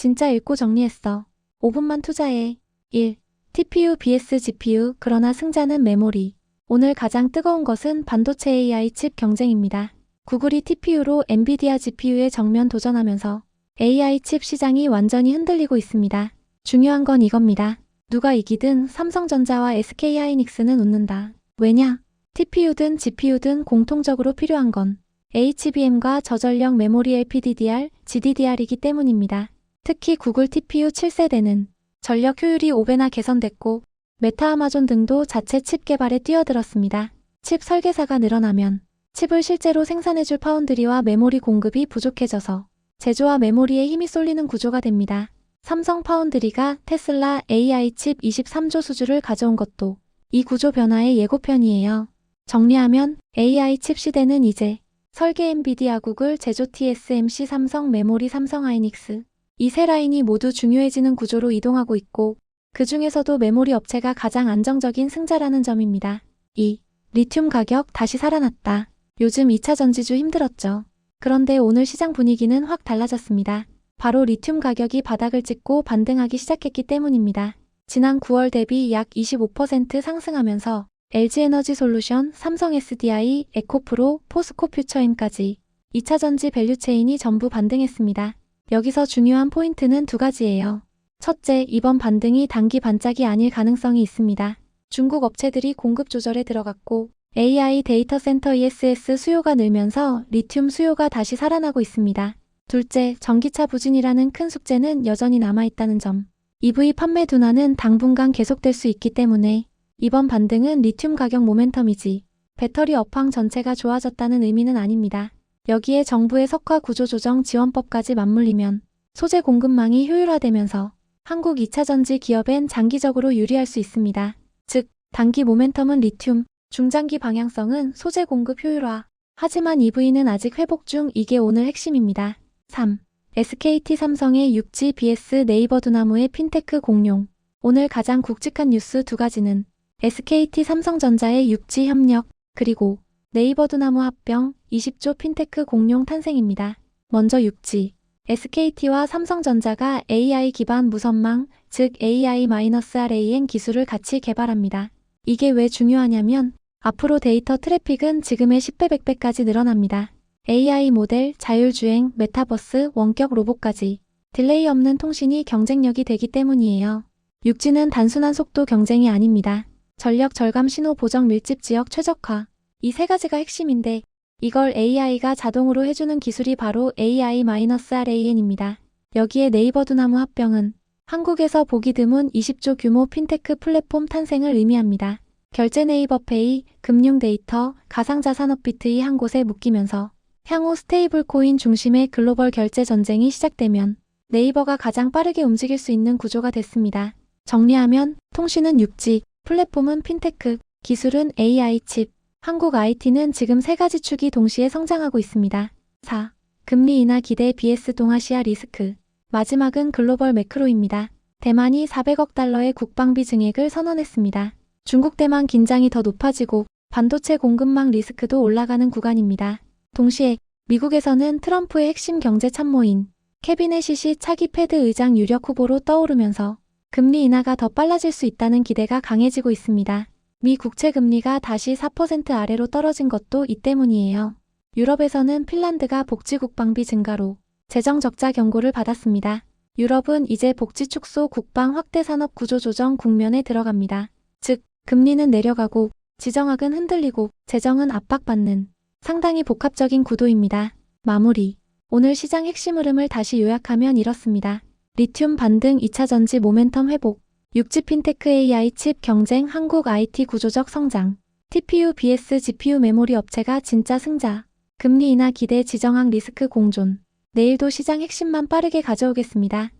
진짜 읽고 정리했어. 5분만 투자해. 1. TPU vs GPU 그러나 승자는 메모리. 오늘 가장 뜨거운 것은 반도체 AI 칩 경쟁입니다. 구글이 TPU로 엔비디아 GPU에 정면 도전하면서 AI 칩 시장이 완전히 흔들리고 있습니다. 중요한 건 이겁니다. 누가 이기든 삼성전자와 SK하이닉스는 웃는다. 왜냐? TPU든 GPU든 공통적으로 필요한 건 HBM과 저전력 메모리 LPDDR, GDDR이기 때문입니다. 특히 구글 TPU 7세대는 전력 효율이 5배나 개선됐고 메타 아마존 등도 자체 칩 개발에 뛰어들었습니다. 칩 설계사가 늘어나면 칩을 실제로 생산해줄 파운드리와 메모리 공급이 부족해져서 제조와 메모리에 힘이 쏠리는 구조가 됩니다. 삼성 파운드리가 테슬라 AI 칩 23조 수주를 가져온 것도 이 구조 변화의 예고편이에요. 정리하면 AI 칩 시대는 이제 설계 엔비디아 구글 제조 TSMC 삼성 메모리 삼성 하이닉스 이 세 라인이 모두 중요해지는 구조로 이동하고 있고 그 중에서도 메모리 업체가 가장 안정적인 승자라는 점입니다. 2. 리튬 가격 다시 살아났다. 요즘 2차 전지주 힘들었죠. 그런데 오늘 시장 분위기는 확 달라졌습니다. 바로 리튬 가격이 바닥을 찍고 반등하기 시작했기 때문입니다. 지난 9월 대비 약 25% 상승하면서 LG에너지 솔루션, 삼성 SDI, 에코프로, 포스코 퓨처임까지 2차 전지 밸류체인이 전부 반등했습니다. 여기서 중요한 포인트는 두 가지예요. 첫째, 이번 반등이 단기 반짝이 아닐 가능성이 있습니다. 중국 업체들이 공급 조절에 들어갔고 AI 데이터 센터 ESS 수요가 늘면서 리튬 수요가 다시 살아나고 있습니다. 둘째, 전기차 부진이라는 큰 숙제는 여전히 남아있다는 점. EV 판매 둔화는 당분간 계속될 수 있기 때문에 이번 반등은 리튬 가격 모멘텀이지 배터리 업황 전체가 좋아졌다는 의미는 아닙니다. 여기에 정부의 석화 구조조정 지원법까지 맞물리면 소재 공급망이 효율화되면서 한국 2차 전지 기업엔 장기적으로 유리할 수 있습니다. 즉, 단기 모멘텀은 리튬, 중장기 방향성은 소재 공급 효율화. 하지만 EV는 아직 회복 중 이게 오늘 핵심입니다. 3. SKT 삼성의 6G BS 네이버 두나무의 핀테크 공룡. 오늘 가장 굵직한 뉴스 두 가지는 SKT 삼성전자의 6G 협력, 그리고 네이버 두나무 합병 20조 핀테크 공룡 탄생입니다. 먼저 6G. SKT와 삼성전자가 AI 기반 무선망, 즉 AI-RAN 기술을 같이 개발합니다. 이게 왜 중요하냐면 앞으로 데이터 트래픽은 지금의 10배, 100배까지 늘어납니다. AI 모델, 자율주행, 메타버스, 원격 로봇까지 딜레이 없는 통신이 경쟁력이 되기 때문이에요. 6G는 단순한 속도 경쟁이 아닙니다. 전력 절감 신호 보정 밀집 지역 최적화. 이 세 가지가 핵심인데 이걸 AI가 자동으로 해주는 기술이 바로 AI-RAN입니다. 여기에 네이버 두나무 합병은 한국에서 보기 드문 20조 규모 핀테크 플랫폼 탄생을 의미합니다. 결제 네이버페이, 금융 데이터, 가상자산 업 비트이 한 곳에 묶이면서 향후 스테이블 코인 중심의 글로벌 결제 전쟁이 시작되면 네이버가 가장 빠르게 움직일 수 있는 구조가 됐습니다. 정리하면 통신은 6G, 플랫폼은 핀테크, 기술은 AI 칩, 한국 IT는 지금 세 가지 축이 동시에 성장하고 있습니다. 4. 금리 인하 기대 BS 동아시아 리스크. 마지막은 글로벌 매크로입니다. 대만이 400억 달러의 국방비 증액을 선언했습니다. 중국 대만 긴장이 더 높아지고 반도체 공급망 리스크도 올라가는 구간입니다. 동시에 미국에서는 트럼프의 핵심 경제 참모인 케빈의 시시 차기 패드 의장 유력 후보로 떠오르면서 금리 인하가 더 빨라질 수 있다는 기대가 강해지고 있습니다. 미 국채 금리가 다시 4% 아래로 떨어진 것도 이 때문이에요. 유럽에서는 핀란드가 복지 국방비 증가로 재정 적자 경고를 받았습니다. 유럽은 이제 복지 축소 국방 확대 산업 구조 조정 국면에 들어갑니다. 즉, 금리는 내려가고 지정학은 흔들리고 재정은 압박받는 상당히 복합적인 구도입니다. 마무리. 오늘 시장 핵심 흐름을 다시 요약하면 이렇습니다. 리튬 반등 2차 전지 모멘텀 회복, 6지 핀테크 AI 칩 경쟁 한국 IT 구조적 성장, TPU BS GPU 메모리 업체가 진짜 승자, 금리 인하 기대 지정학 리스크 공존. 내일도 시장 핵심만 빠르게 가져오겠습니다.